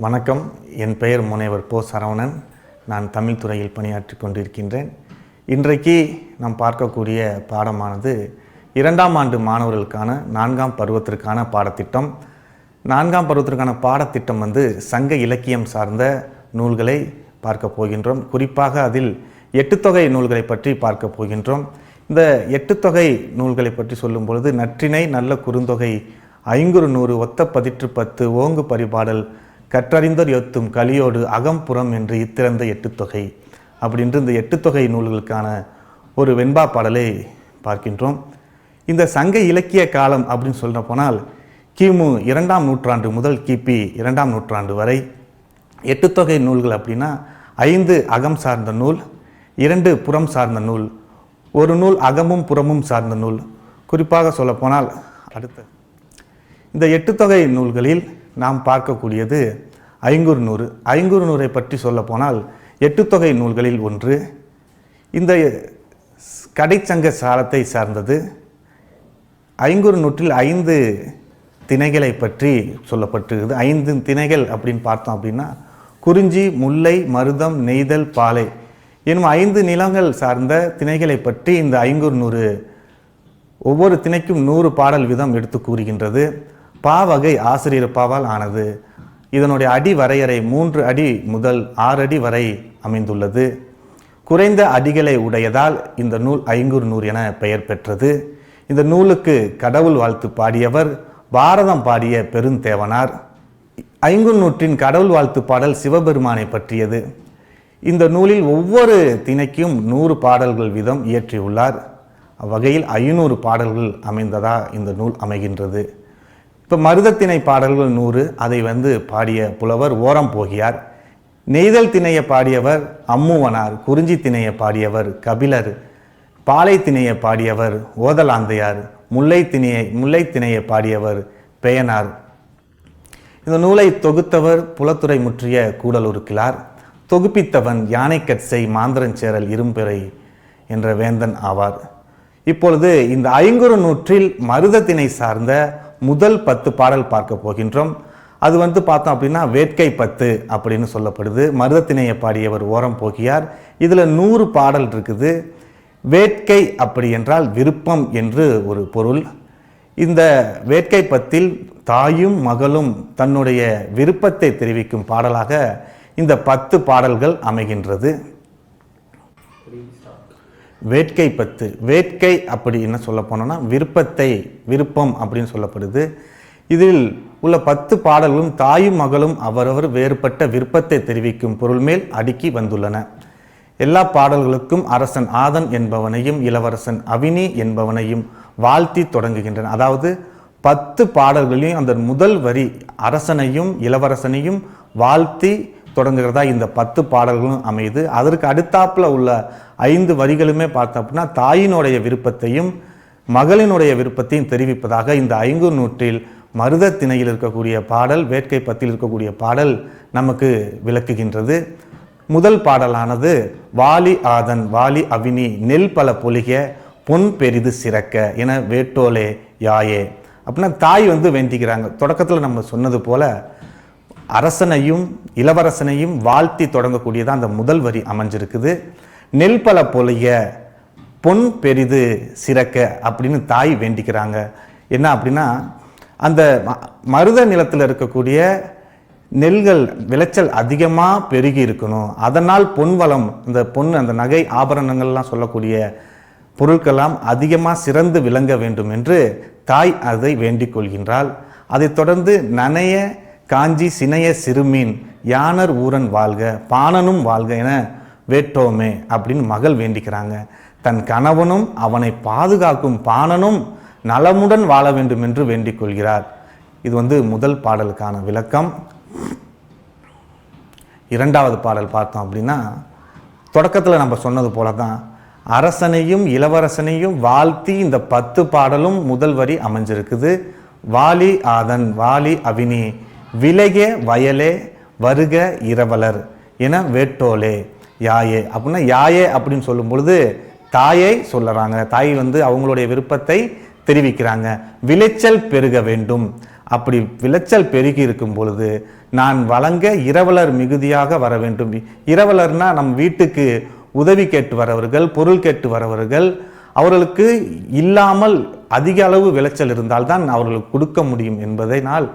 வணக்கம். என் பெயர் முனைவர் போ சரவணன். நான் தமிழ் துறையில் பணியாற்றி கொண்டிருக்கின்றேன். இன்றைக்கு நாம் பார்க்கக்கூடிய பாடமானது இரண்டாம் ஆண்டு மாணவர்களுக்கான நான்காம் பருவத்திற்கான பாடத்திட்டம். நான்காம் பருவத்திற்கான பாடத்திட்டம் வந்து சங்க இலக்கியம் சார்ந்த நூல்களை பார்க்க போகின்றோம். குறிப்பாக அதில் எட்டுத்தொகை நூல்களை பற்றி பார்க்க போகின்றோம். இந்த எட்டுத்தொகை நூல்களை பற்றி சொல்லும் பொழுது நற்றினை நல்ல குறுந்தொகை ஐங்குறு நூறு ஒத்த பதிற்று பத்து ஓங்கு பரிபாடல் கற்றறிந்தோர் எத்தும் கலியோடு அகம்புறம் என்று இத்திறந்த எட்டுத்தொகை அப்படின்று இந்த எட்டுத்தொகை நூல்களுக்கான ஒரு வெண்பா பாடலை பார்க்கின்றோம். இந்த சங்க இலக்கிய காலம் அப்படின்னு சொல்ல போனால் கிமு இரண்டாம் நூற்றாண்டு முதல் கிபி இரண்டாம் நூற்றாண்டு வரை. எட்டுத்தொகை நூல்கள் அப்படின்னா ஐந்து அகம் சார்ந்த நூல் இரண்டு புறம் சார்ந்த நூல் ஒரு நூல் அகமும் புறமும் சார்ந்த நூல். குறிப்பாக சொல்லப்போனால் அடுத்த. இந்த எட்டுத்தொகை நூல்களில் நாம் பார்க்கக்கூடியது ஐங்குறு நூறு. ஐங்குறு நூறை பற்றி சொல்லப்போனால் எட்டுத்தொகை நூல்களில் ஒன்று. இந்த கடைச்சங்க சாலத்தை சார்ந்தது. ஐங்குறு நூற்றில் ஐந்து திணைகளை பற்றி சொல்லப்பட்டிருக்குது. ஐந்து திணைகள் அப்படின்னு பார்த்தோம் அப்படின்னா குறிஞ்சி முல்லை மருதம் நெய்தல் பாலை எனும் ஐந்து நிலங்கள் சார்ந்த திணைகளை பற்றி இந்த ஐங்குறு நூறு ஒவ்வொரு திணைக்கும் நூறு பாடல் விதம் எடுத்து கூறுகின்றது. பாவகை ஆசிரியர் பாவால் ஆனது. இதனுடைய அடி வரையறை மூன்று அடி முதல் ஆறு அடி வரை அமைந்துள்ளது. குறைந்த அடிகளை உடையதால் இந்த நூல் ஐங்கூர் நூறு என பெயர் பெற்றது. இந்த நூலுக்கு கடவுள் வாழ்த்து பாடியவர் பாரதம் பாடிய பெருந்தேவனார். ஐங்குறு நூற்றின் கடவுள் வாழ்த்து பாடல் சிவபெருமானை பற்றியது. இந்த நூலில் ஒவ்வொரு திணைக்கும் நூறு பாடல்கள் வீதம் இயற்றியுள்ளார். அவ்வகையில் ஐநூறு பாடல்கள் அமைந்ததா இந்த நூல் அமைகின்றது. இப்போ மருதத்திணை பாடல்கள் நூறு அதை வந்து பாடிய புலவர் ஓரம் போகியார். நெய்தல் திணைய பாடியவர் அம்முவனார் குறிஞ்சி திணைய பாடியவர் கபிலர் பாலை திணைய பாடியவர் ஓதலாந்தையார் முல்லை திணையை முல்லை திணைய பாடியவர் பெயனார். இந்த நூலை தொகுத்தவர் புலத்துறை முற்றிய கூடலுருக்கிலார் தொகுப்பித்தவன் யானைக்கட்சை மாந்திரஞ்சேரல் இரும்பிறை என்ற வேந்தன் ஆவார். இப்பொழுது இந்த ஐங்குறு நூற்றில் மருதத்திணை சார்ந்த முதல் பத்து பாடல் பார்க்க போகின்றோம். அது வந்து பார்த்தோம் அப்படின்னா வேட்கை பத்து அப்படின்னு சொல்லப்படுது. மருதத்திணையை பாடியவர் ஓரம் போகியார். இதில் நூறு பாடல் இருக்குது. வேட்கை அப்படி என்றால் விருப்பம் என்று ஒரு பொருள். இந்த வேட்கை பத்தில் தாயும் மகளும் தன்னுடைய விருப்பத்தை தெரிவிக்கும் பாடலாக இந்த பத்து பாடல்கள் அமைகின்றது. வேட்கை பத்து. வேட்கை அப்படி என்ன சொல்ல போனோம்னா விருப்பத்தை விருப்பம் அப்படின்னு சொல்லப்படுது. இதில் உள்ள பத்து பாடல்களும் தாயும் மகளும் அவரவர் வேறுபட்ட விருப்பத்தை தெரிவிக்கும் பொருள் மேல் அடுக்கி வந்துள்ளன. எல்லா பாடல்களுக்கும் அரசன் ஆதன் என்பவனையும் இளவரசன் அவினி என்பவனையும் வாழ்த்தி தொடங்குகின்றன. அதாவது பத்து பாடல்களையும் அந்த முதல் வரி அரசனையும் இளவரசனையும் வாழ்த்தி தொடங்குகிறதா? இந்த பத்து பாடல்களும் அமையுது. அதற்கு அடுத்தாப்பில் உள்ள ஐந்து வரிகளுமே பார்த்தோம் அப்படின்னா தாயினுடைய விருப்பத்தையும் மகளினுடைய விருப்பத்தையும் தெரிவிப்பதாக இந்த ஐங்குறு நூற்றில் மருத திணையில் இருக்கக்கூடிய பாடல் வேட்கை பத்தில் இருக்கக்கூடிய பாடல் நமக்கு விளக்குகின்றது. முதல் பாடலானது வாலி ஆதன் வாலி அவினி நெல் பல பொலிக பொன் பெரிது சிறக்க என வேட்டோலே யாயே. அப்படின்னா தாய் வந்து வேண்டிக்கிறாங்க தொடக்கத்தில் நம்ம சொன்னது போல அரசனையும் இளவரசனையும் வாழ்த்தி தொடங்கக்கூடியதான் அந்த முதல் வரி அமைஞ்சிருக்குது. நெல் பல பொலிய பொன் பெரிது சிறக்க அப்படின்னு தாய் வேண்டிக்கிறாங்க. என்ன அப்படின்னா அந்த ம- மருத நிலத்தில் இருக்கக்கூடிய நெல்கள் விளைச்சல் அதிகமாக பெருகி இருக்கணும். அதனால் பொன் வளம் இந்த பொன் அந்த நகை ஆபரணங்கள்லாம் சொல்லக்கூடிய பொருட்கள்லாம் அதிகமாக சிறந்து விளங்க வேண்டும் என்று தாய் அதை வேண்டிக் கொள்கின்றாள். அதைத் தொடர்ந்து நனைய காஞ்சி சினைய சிறுமீன் யானர் ஊரன் வாழ்க பாணனும் வாழ்க என வேட்டோமே அப்படின்னு மகள் வேண்டிக்கிறாங்க. தன் கணவனும் அவனை பாதுகாக்கும் பாணனும் நலமுடன் வாழ வேண்டும் என்று வேண்டிக் கொள்கிறார். இது வந்து முதல் பாடலுக்கான விளக்கம். இரண்டாவது பாடல் பார்த்தோம் அப்படின்னா தொடக்கத்தில் நம்ம சொன்னது போல தான் அரசனையும் இளவரசனையும் வாழ்த்தி இந்த பத்து பாடலும் முதல் வரி அமைஞ்சிருக்குது. வாலி ஆதன் வாலி அவினி விலகே வயலே வருக இரவலர் என வேட்டோலே யாயே. அப்படின்னா யாயே அப்படின்னு சொல்லும் பொழுது தாயை சொல்லுறாங்க. தாய் வந்து அவங்களுடைய விருப்பத்தை தெரிவிக்கிறாங்க. விளைச்சல் பெருக வேண்டும். அப்படி விளைச்சல் பெருகி இருக்கும் பொழுது நான் வழங்க இரவலர் மிகுதியாக வர வேண்டும். இரவலர்னா நம் வீட்டுக்கு உதவி கேட்டு வரவர்கள் பொருள் கேட்டு வரவர்கள் அவர்களுக்கு இல்லாமல் அதிக அளவு விளைச்சல் இருந்தால்தான் அவர்களுக்கு கொடுக்க முடியும் என்பதனால்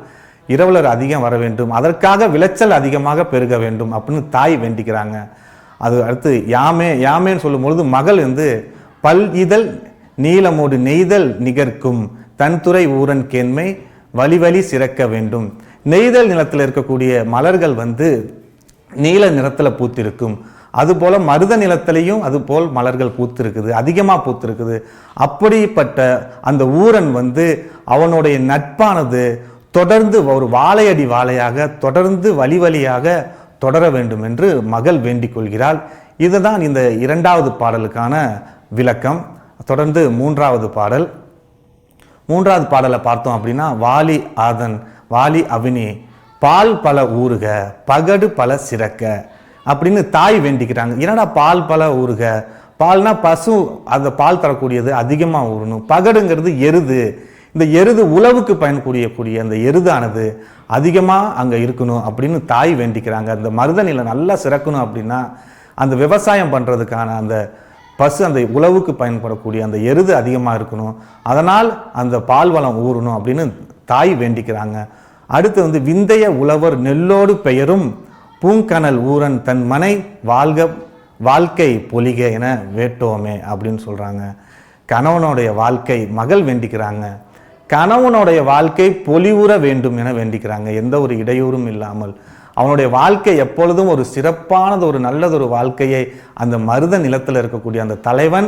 இரவலர் அதிகம் வர வேண்டும். அதற்காக விளைச்சல் அதிகமாக பெருக வேண்டும் அப்படின்னு தாய் வேண்டிக்கிறாங்க. அது அடுத்து யாமே யாமேன்னு சொல்லும் பொழுது மகள் வந்து பல் இதழ் நீளமோடு நெய்தல் நிகர்க்கும். தன்துறை ஊரன் கேண்மை வழி வழி சிறக்க வேண்டும். நெய்தல் நிலத்தில் இருக்கக்கூடிய மலர்கள் வந்து நீல நிறத்தில் பூத்திருக்கும். அதுபோல மருத நிலத்திலையும் அதுபோல் மலர்கள் பூத்திருக்குது அதிகமாக பூத்திருக்குது. அப்படிப்பட்ட அந்த ஊரன் வந்து அவனுடைய நட்பானது தொடர்ந்து ஒரு வாழையடி வாழையாக தொடர்ந்து வழி வழியாக தொடர வேண்டும் என்று மகள் வேண்டிக் கொள்கிறாள். இதுதான் இந்த இரண்டாவது பாடலுக்கான விளக்கம். தொடர்ந்து மூன்றாவது பாடல். மூன்றாவது பாடலை பார்த்தோம் அப்படின்னா வாலி ஆதன் வாலி அவினி பால் பல ஊறுக பகடு பல சிறக்க அப்படின்னு தாய் வேண்டிக்கிறாங்க. என்னடா பால் பல ஊறுக? பால்னா பசு அந்த பால் தரக்கூடியது அதிகமாக ஊறணும். பகடுங்கிறது எருது. இந்த எருது உழவுக்கு பயன்படக்கூடிய அந்த எருதானது அதிகமாக அங்கே இருக்கணும் அப்படின்னு தாய் வேண்டிக்கிறாங்க. அந்த மருத நிலம் நல்லா சிறக்கணும் அப்படின்னா அந்த விவசாயம் பண்ணுறதுக்கான அந்த பசு அந்த உழவுக்கு பயன்படக்கூடிய அந்த எருது அதிகமாக இருக்கணும். அதனால் அந்த பால் வளம் ஊறணும் அப்படின்னு தாய் வேண்டிக்கிறாங்க. அடுத்து வந்து விந்தைய உழவர் நெல்லோடு பெயரும் பூங்கனல் ஊரன் தன் மனை வாழ்க வாழ்க்கை பொலிக என வேட்டோமே அப்படின்னு சொல்கிறாங்க கணவனுடைய வாழ்க்கை மகள் வேண்டிக்கிறாங்க. கணவனுடைய வாழ்க்கை பொலிவுற வேண்டும் என வேண்டிக்கிறாங்க. எந்த ஒரு இடையூறும் இல்லாமல். அவனுடைய வாழ்க்கை எப்பொழுதும் ஒரு சிறப்பானது ஒரு நல்லதொரு வாழ்க்கையை அந்த மருத நிலத்தில் இருக்கக்கூடிய அந்த தலைவன்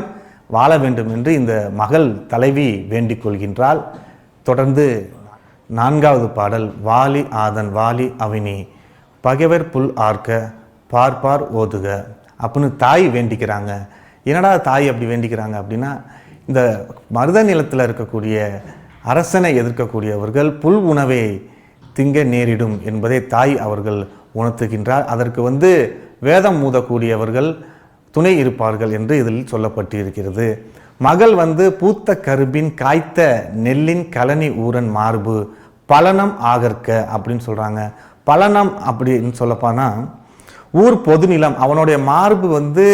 வாழ வேண்டும் என்று இந்த மகள் தலைவி வேண்டிக் கொள்கின்றாள். தொடர்ந்து நான்காவது பாடல் வாலி ஆதன் வாலி அவினி பகைவர் புல் ஆர்க்க பார்ப்பார் ஓதுக அப்படின்னு தாய் வேண்டிக்கிறாங்க. என்னடா தாய் அப்படி வேண்டிக்கிறாங்க அப்படின்னா இந்த மருத நிலத்தில் இருக்கக்கூடிய அரசனை எதிர்க்கக்கூடியவர்கள் புல் உணவை திங்க நேரிடும் என்பதை தாய் அவர்கள் உணர்த்துகின்றார். அதற்கு வந்து வேதம் மூதக்கூடியவர்கள் துணை இருப்பார்கள் என்று இதில் சொல்லப்பட்டிருக்கிறது. மகள் வந்து பூத்த கரும்பின் காய்த்த நெல்லின் கழனி ஊரன் மார்பு பலனம் ஆகற்க அப்படின்னு சொல்கிறாங்க பலனம் அப்படின்னு சொல்லப்போனால் ஊர் பொதுநிலம் அவனுடைய மார்பு வந்து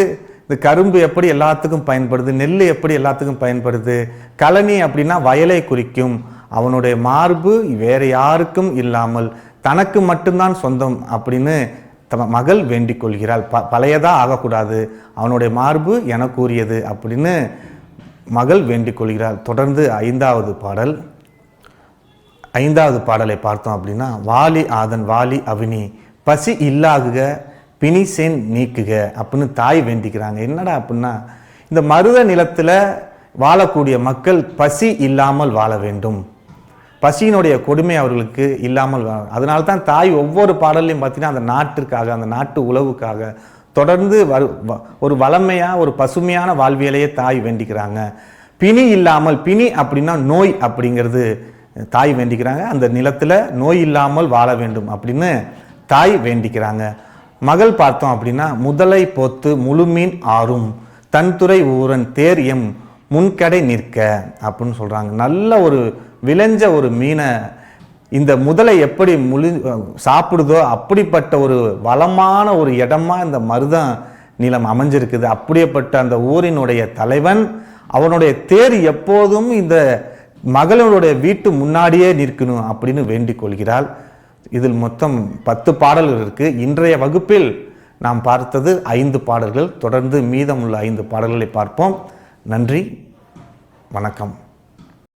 இந்த கரும்பு எப்படி எல்லாத்துக்கும் பயன்படுது நெல் எப்படி எல்லாத்துக்கும் பயன்படுது கழனி அப்படின்னா வயலை குறிக்கும். அவனுடைய மார்பு வேறு யாருக்கும் இல்லாமல் தனக்கு மட்டும்தான் சொந்தம் அப்படின்னு தம மகள் வேண்டிக் கொள்கிறாள். ப பழையதாக ஆகக்கூடாது. அவனுடைய மார்பு எனக்குரியது அப்படின்னு மகள் வேண்டிக் கொள்கிறாள். தொடர்ந்து ஐந்தாவது பாடல். ஐந்தாவது பாடலை பார்த்தோம் அப்படின்னா வாலி ஆதன் வாலி அவினி பசி இல்லாகுக பிணிசேன் நீக்குக அப்படின்னு தாய் வேண்டிக்கிறாங்க. என்னடா அப்படின்னா இந்த மருத நிலத்தில் வாழக்கூடிய மக்கள் பசி இல்லாமல் வாழ வேண்டும். பசியினுடைய கொடுமை அவர்களுக்கு இல்லாமல் அதனால தான் தாய் ஒவ்வொரு பாடல்லையும் பார்த்தீங்கன்னா அந்த நாட்டிற்காக அந்த நாட்டு உழவுக்காக தொடர்ந்து வரு வ- ஒரு வளமையாக ஒரு பசுமையான வாழ்வியலையே தாய் வேண்டிக்கிறாங்க. பிணி இல்லாமல் பிணி அப்படின்னா நோய் அப்படிங்கிறது தாய் வேண்டிக்கிறாங்க. அந்த நிலத்தில் நோய் இல்லாமல் வாழ வேண்டும் அப்படின்னு தாய் வேண்டிக்கிறாங்க. மகள் பார்த்தோம் அப்படின்னா முதலை போத்து முழுமீன் ஆறும் தன்துறை ஊரன் தேர் எம் முன்கடை நிற்க அப்படின்னு சொல்கிறாங்க நல்ல ஒரு விளைஞ்ச ஒரு மீனை இந்த முதலை எப்படி முழு சாப்பிடுதோ அப்படிப்பட்ட ஒரு வளமான ஒரு இடமா இந்த மருதம் நிலம் அமைஞ்சிருக்குது. அப்படியேப்பட்ட அந்த ஊரினுடைய தலைவன் அவனுடைய தேர் எப்போதும் இந்த மகளினுடைய வீட்டு முன்னாடியே நிற்கணும் அப்படின்னு வேண்டிக் கொள்கிறாள். இதில் மொத்தம் பத்து பாடல்கள் இருக்குது இன்றைய வகுப்பில் நாம் பார்த்தது ஐந்து பாடல்கள். தொடர்ந்து மீதமுள்ள ஐந்து பாடல்களை பார்ப்போம். நன்றி. வணக்கம்.